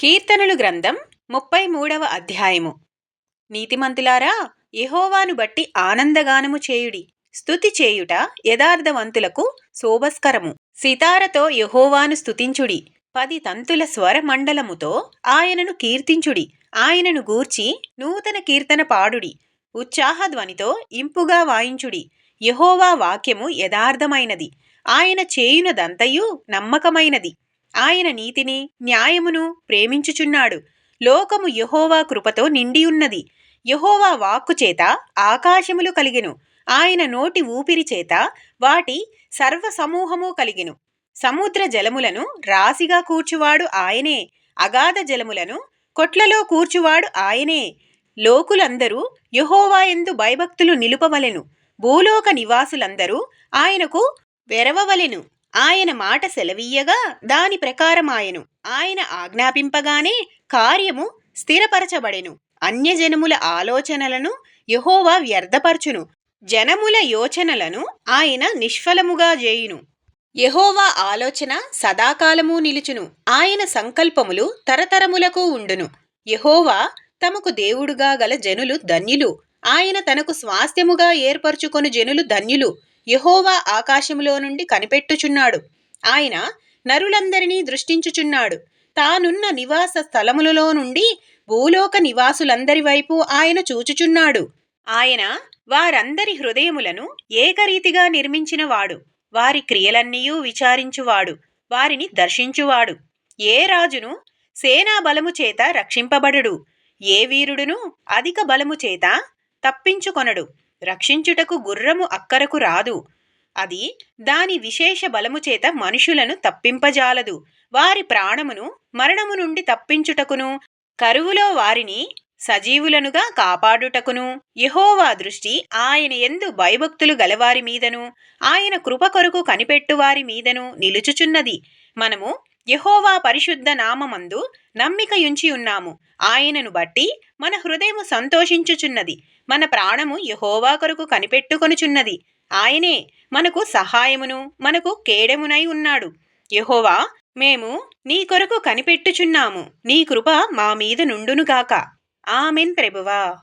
కీర్తనలు గ్రంథం ముప్పై మూడవ అధ్యాయము. నీతిమంతులారా యహోవాను బట్టి ఆనందగానము చేయుడి. స్థుతి చేయుట యథార్థవంతులకు శోభస్కరము. సితారతో యహోవాను స్థుతించుడి పది తంతుల స్వర మండలముతో ఆయనను కీర్తించుడి. ఆయనను గూర్చి నూతన కీర్తన పాడుడి. ఉత్సాహధ్వనితో ఇంపుగా వాయించుడి. యహోవా వాక్యము యథార్థమైనది. ఆయన చేయునదంతయు నమ్మకమైనది. ఆయన నీతిని న్యాయమును ప్రేమించుచున్నాడు. లోకము యహోవా కృపతో నిండియున్నది. యహోవా వాక్కు చేత ఆకాశములు కలిగెను. ఆయన నోటి ఊపిరి చేత వాటి సర్వ సమూహము కలిగెను. సముద్ర జలములను రాశిగా కూర్చువాడు ఆయనే. అగాధ జలములను కొట్లలో కూర్చువాడు ఆయనే. లోకులందరూ యహోవాయందు భయభక్తులు నిలుపవలెను. భూలోక నివాసులందరూ ఆయనకు వెరవవలెను. ఆయన మాట సెలవీయగా దాని ప్రకారమాయను. ఆయన ఆజ్ఞాపింపగానే కార్యము స్థిరపరచబడెను. అన్యజనముల ఆలోచనలను యహోవా వ్యర్థపరచును. జనముల యోచనలను ఆయన నిష్ఫలముగా చేయును యహోవా ఆలోచన సదాకాలము నిలుచును. ఆయన సంకల్పములు తరతరములకు ఉండును. యహోవా తమకు దేవుడుగా గల జనులు ధన్యులు. ఆయన తనకు స్వాస్థ్యముగా ఏర్పరచుకొని జనులు ధన్యులు. యెహోవా ఆకాశములో నుండి కనిపెట్టుచున్నాడు. ఆయన నరులందరినీ దృష్టించుచున్నాడు. తానున్న నివాస స్థలములలో నుండి భూలోక నివాసులందరి వైపు ఆయన చూచుచున్నాడు. ఆయన వారందరి హృదయములను ఏకరీతిగా నిర్మించినవాడు. వారి క్రియలన్నీయూ విచారించువాడు. వారిని దర్శించువాడు. ఏ రాజును సేనా బలము చేత రక్షింపబడడు? ఏ వీరుడును అధిక బలము చేత తప్పించుకొనడు? రక్షించుటకు గుర్రము అక్కరకు రాదు. అది దాని విశేష బలము చేత మనుషులను తప్పింపజాలదు. వారి ప్రాణమును మరణము నుండి తప్పించుటకును కరువులో వారిని సజీవులనుగా కాపాడుటకును యహోవా దృష్టి ఆయన ఎందు భయభక్తులు గలవారి మీదను ఆయన కృప కొరకు కనిపెట్టువారి మీదను నిలుచుచున్నది. మనము యహోవా పరిశుద్ధ నామమందు నమ్మికయుంచి ఉన్నాము. ఆయనను బట్టి మన హృదయము సంతోషించుచున్నది. మన ప్రాణము యహోవా కొరకు కనిపెట్టుకొనుచున్నది. ఆయనే మనకు సహాయమును మనకు కేడెమునై ఉన్నాడు. యహోవా మేము నీ కొరకు కనిపెట్టుచున్నాము. నీ కృప మా మీద నుండునుగాక. ఆమెన్ ప్రభువా.